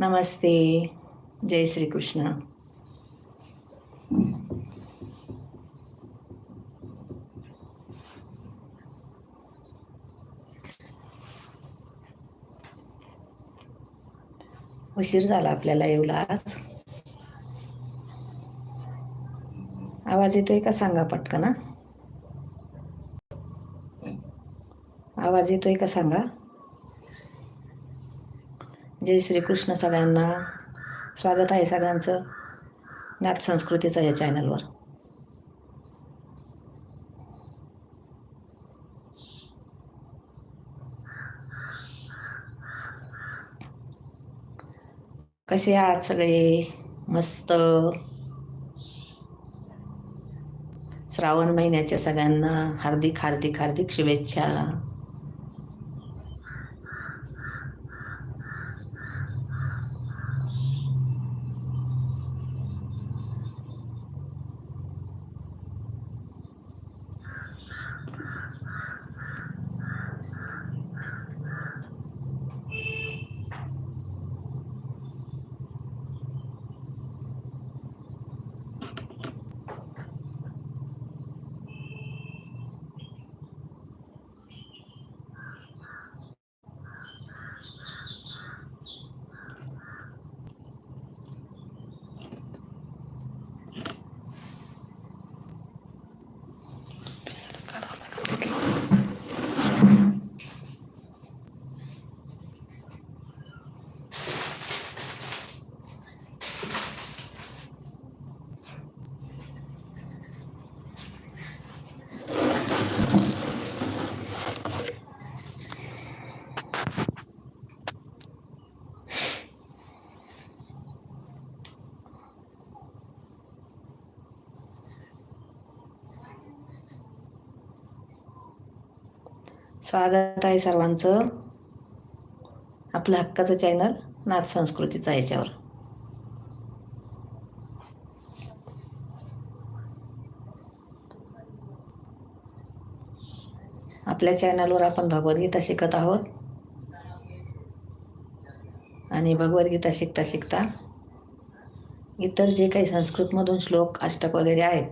नमस्ते जय श्री कृष्ण उशीर झाला आपल्याला येऊला आज. आवाज येतोय का सांगा पटकन आवाज येतोय का सांगा? जय श्रीकृष्ण सगळ्यांना. स्वागत आहे सगळ्यांचं नाथ संस्कृतीचं या चॅनलवर कसे आहात सगळे? मस्त. श्रावण महिन्याच्या सगळ्यांना हार्दिक हार्दिक हार्दिक शुभेच्छा. स्वागत आहे सर्वांचं. आपलं हक्काचं चॅनल नाथ संस्कृतीचं याच्यावर. आपल्या चॅनलवर आपण भगवद्गीता शिकत आहोत. आणि भगवद्गीता शिकता शिकता इतर जे काही संस्कृतमधून श्लोक अष्टक वगैरे आहेत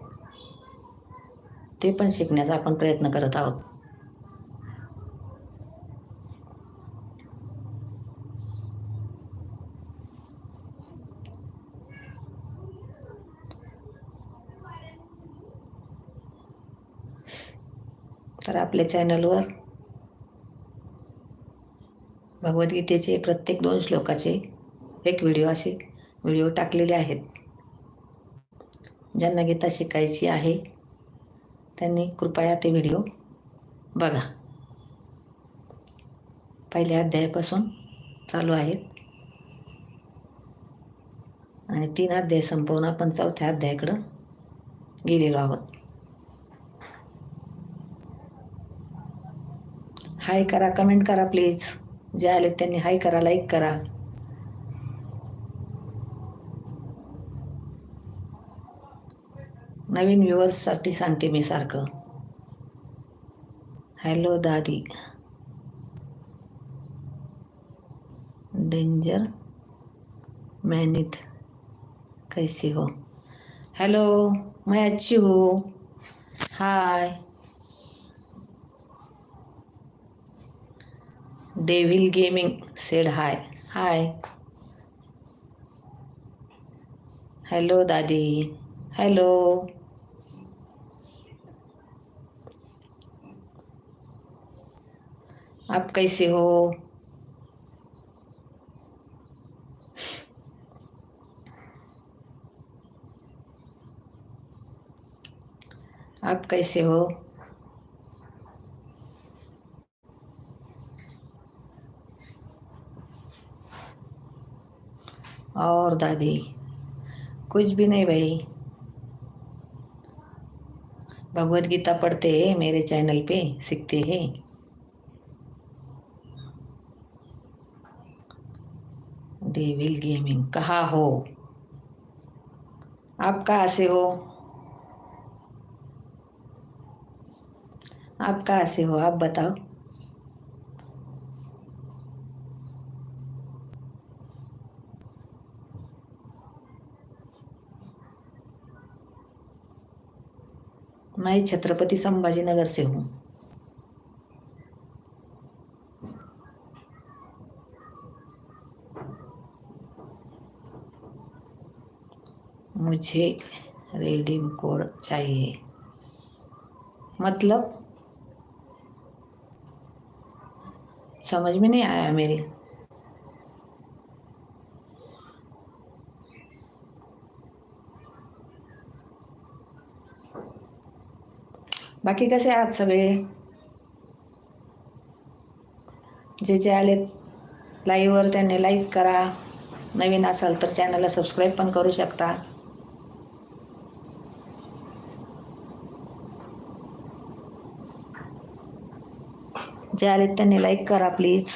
ते पण शिकण्याचा आपण प्रयत्न करत आहोत. तर आपल्या चॅनलवर भगवद्गीतेचे प्रत्येक दोन श्लोकाचे एक व्हिडिओ असे व्हिडिओ टाकलेले आहेत. ज्यांना गीता शिकायची आहे त्यांनी कृपया ते व्हिडिओ बघा. पहिल्या अध्यायापासून चालू आहेत. आणि तीन अध्याय संपवून आपण चौथ्या अध्यायाकडं गेलेलो आहोत. हाय करा कमेंट करा प्लीज. जे आले त्यांनी हाय करा लाईक करा. नवीन व्ह्युअर्ससाठी सांगते मी सारखं. हॅलो दादी. डेंजर. मैनित कैसी हो? हॅलो मैं अच्छी हो. Hi. Devil gaming said hi hi. Hello दादी हेलो। आप कैसे हो? आप कैसे हो? और दादी, कुछ भी नहीं भाई। भगवत गीता पढ़ते हैं, मेरे चैनल पे सीखते हैं। डेविल गेमिंग कहाँ हो? आप कहाँ से हो? आप कहाँ से हो? आप बताओ। मैं छत्रपति संभाजीनगर से हूँ। मुझे रेडीम कोड चाहिए। मतलब? समझ में नहीं आया मेरी। बाकी कसे आहात सगळे? जे जे आले लाईव्हवर त्यांनी लाईक करा. नवीन असाल तर चॅनलला सबस्क्राईब पण करू शकता. जे आलेत त्यांनी लाईक करा प्लीज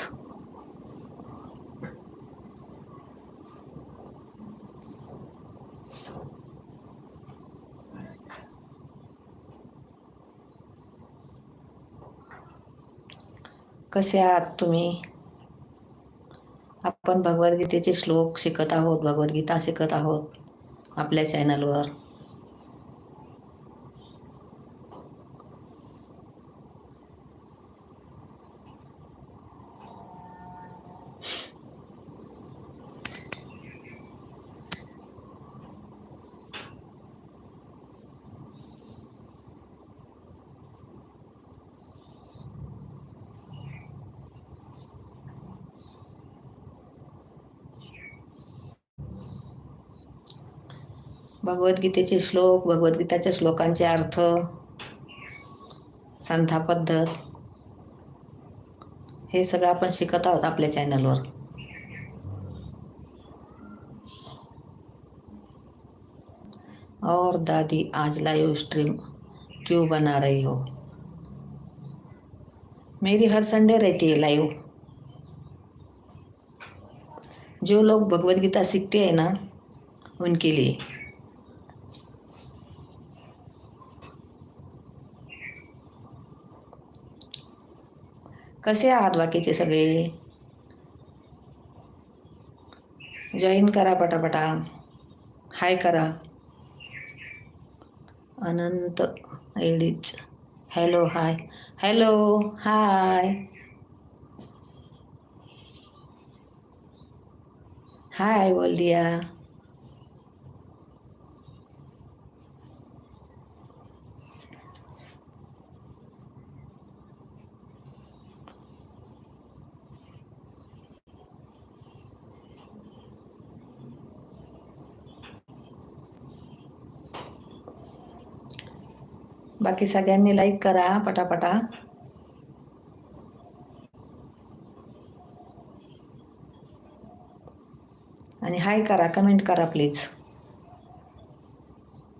कसे आहात तुम्ही? आपण भगवद्गीतेचे श्लोक शिकत आहोत भगवद्गीता शिकत आहोत आपल्या चॅनलवर भगवद्गीतेचे श्लोक भगवद्गीताच्या श्लोकांचे अर्थ संथा पद्धत हे सगळं आपण शिकत आहोत आपल्या चॅनलवर. और दादी आज लाइव स्ट्रीम क्यों बना रही हो? मेरी हर संडे रहती है लाइव जो लोग भगवत गीता सीखते हैं ना उनके लिए। कसे आहात बाकीचे सगळे? जॉईन करा पटापटा. हाय करा. अनंत एडीच हॅलो हाय हॅलो हाय हाय बोल दिया. बाकी सगळ्यांनी लाईक करा पटापटा. आणि हाय करा कमेंट करा प्लीज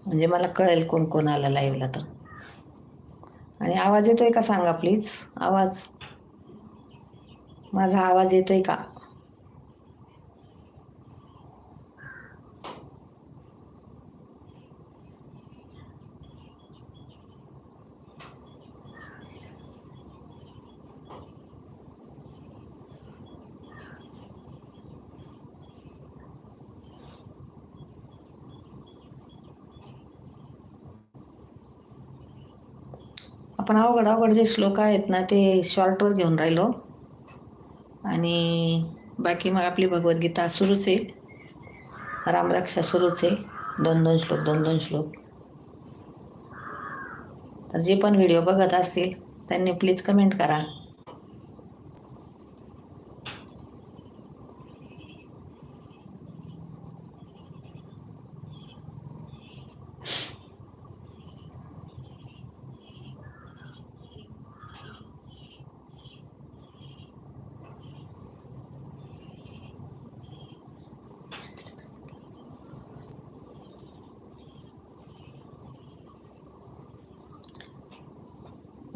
म्हणजे मला कळेल कोण कोण आला लाईव्हला तर. आणि आवाज येतोय का सांगा प्लीज आवाज. माझा आवाज येतोय का? आपण अवघड अवघड जे श्लोक आहेत ना ते शॉर्टवर घेऊन राहिलो. आणि बाकी मग आपली भगवद्गीता सुरूच आहे. रामरक्षा सुरूच आहे. दोन दोन श्लोक दोन दोन श्लोक. तर जे पण व्हिडिओ बघत असतील त्यांनी प्लीज कमेंट करा.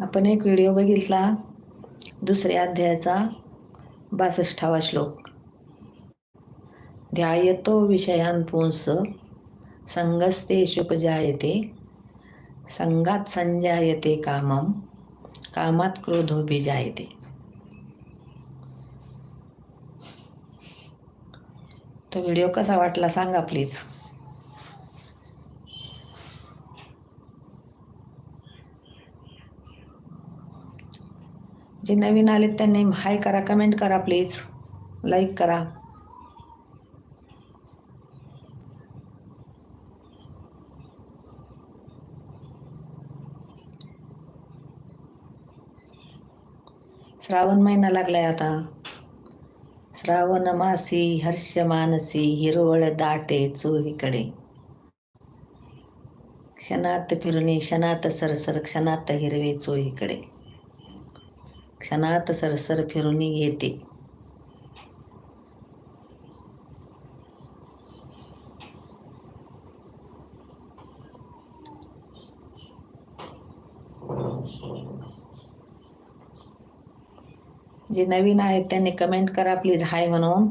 आपण एक व्हिडिओ बघितला दुसऱ्या अध्यायाचा बासष्टावा श्लोक. ध्यायतो विषयान पुंस संगस्तेषुपजायते संगात संजायते कामम कामात क्रोधो बिजायते तो व्हिडिओ कसा वाटला सांगा प्लीज. जे नवीन आलेत त्यांनी हाय करा कमेंट करा प्लीज लाईक करा. श्रावण महिना लागलाय आता. श्रावण मासी हर्ष मानसी हिरवळ दाटे चोहीकडे. क्षणात फिरुनी क्षणात सरसर क्षणात हिरवे चोहीकडे. क्षणात सरसर फिरून येते जे नवीन आहेत त्यांनी कमेंट करा प्लीज हाय म्हणून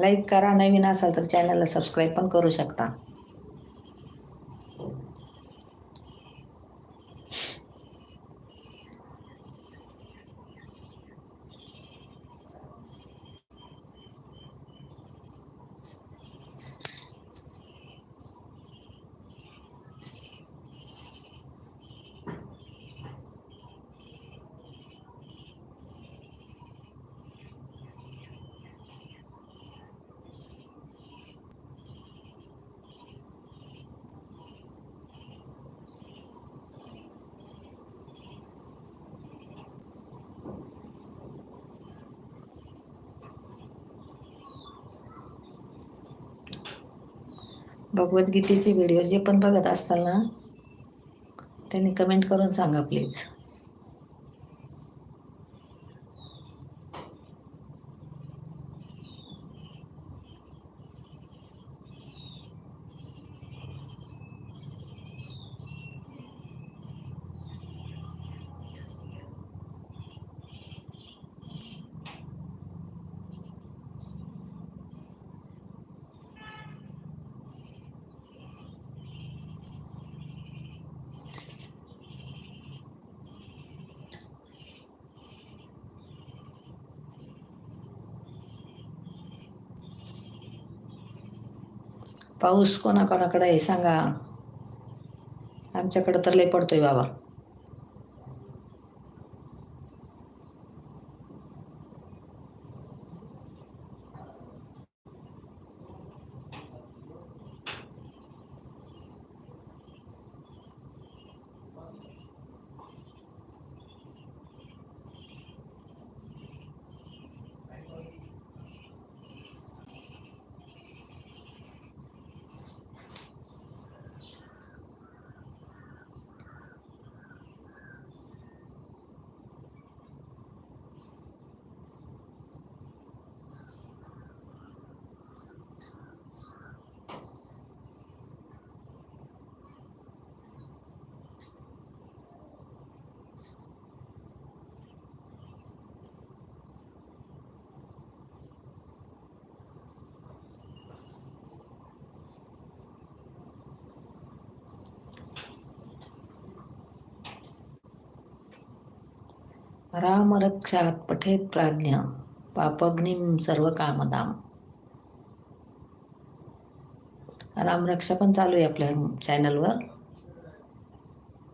लाईक करा. नवीन असाल तर चॅनलला सबस्क्राईब पण करू शकता. भगवद्गीतेचे व्हिडिओ जे पण बघत असताल ना त्यांनी कमेंट करून सांगा प्लीज पाऊस कोणाकोणाकडे आहे सांगा. आमच्याकडं तर लय आहे बाबा. रामरक्षात पठेत प्राज्ञ। पापग्निम सर्व कामदाम रामरक्षा पण चालू आहे आपल्या चॅनलवर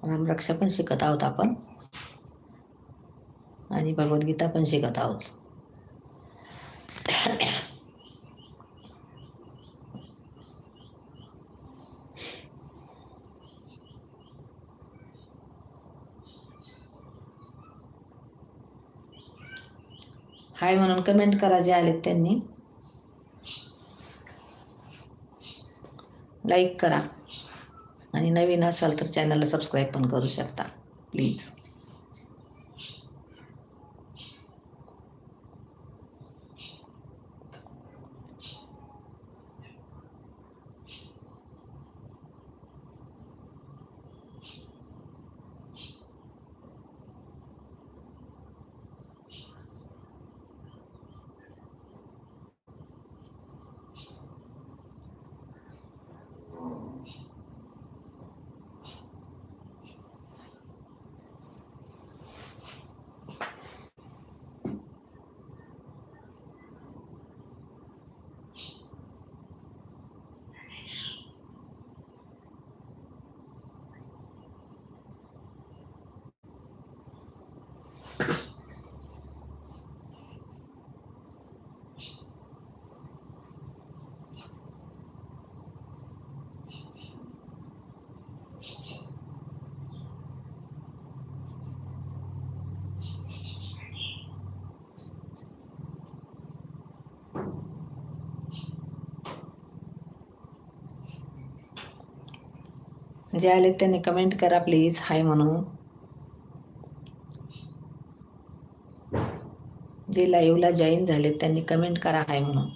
रामरक्षा पण शिकत आहोत आपण। आणि भगवद्गीता पण शिकत आहोत। हाय म्हणून कमेंट करा जे आलेत त्यांनी. लाईक करा. आणि नवीन असाल तर चॅनलला सबस्क्राईब पण करू शकता. प्लीज जे आले त्यांनी कमेंट करा प्लीज हाय म्हणून जे लाईव्हला जॉईन झाले त्यांनी कमेंट करा. हाय म्हणून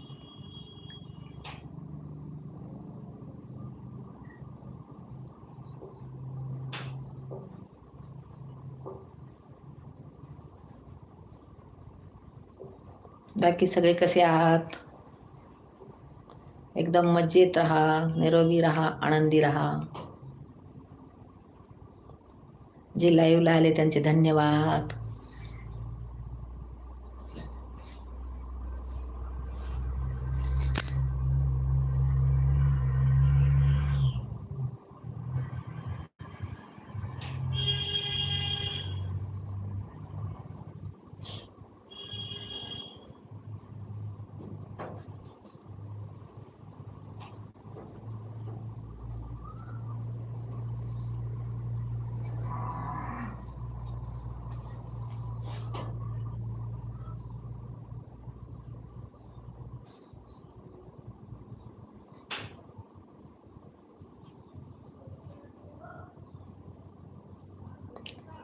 बाकी सगळे कसे आहात? एकदम मजेत राहा निरोगी राहा आनंदी राहा. जे लाईव्हला आले त्यांचे धन्यवाद.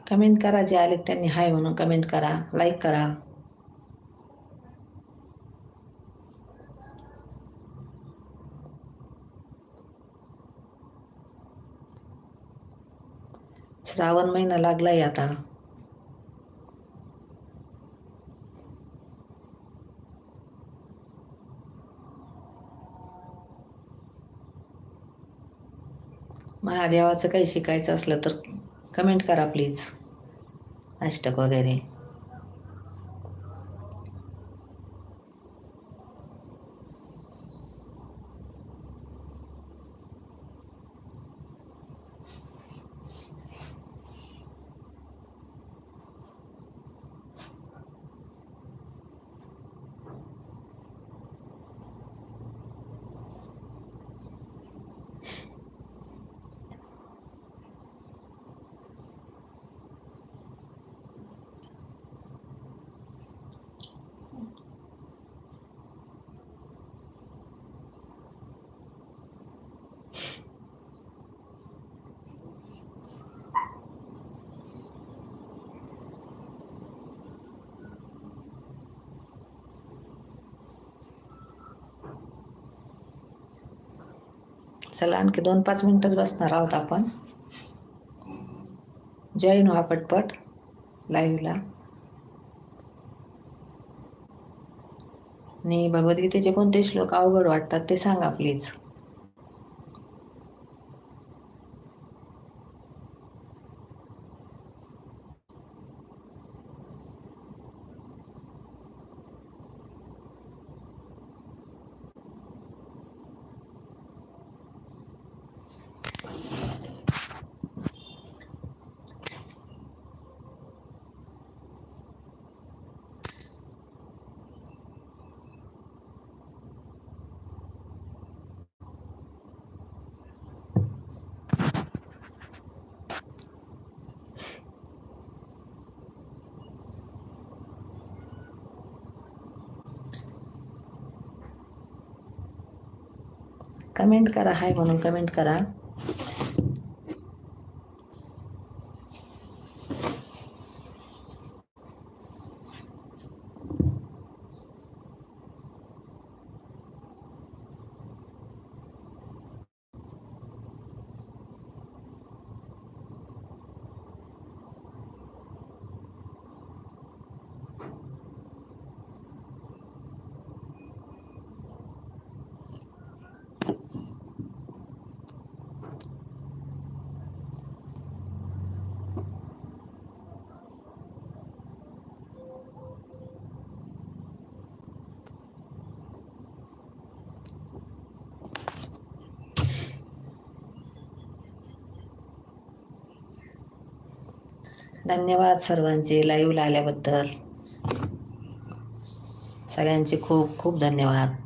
कमेंट करा जे आले त्यांनी हाय म्हणून कमेंट करा लाईक करा. श्रावण महिना लागलाय आता. महादेवाचं काही शिकायचं असलं तर कमेंट करा प्लीज. अष्टक वगैरे. चला आणखी दोन पाच मिनटंच बसणार आहोत आपण. जॉईन व्हा पटपट लाईव्हला आणि भगवद्गीतेचे कोणते श्लोक अवघड वाटतात ते सांगा प्लीज कमेंट करा हाय म्हणून कमेंट करा. धन्यवाद सर्वांचे लाईव्हला आल्याबद्दल. सगळ्यांचे खूप खूप धन्यवाद.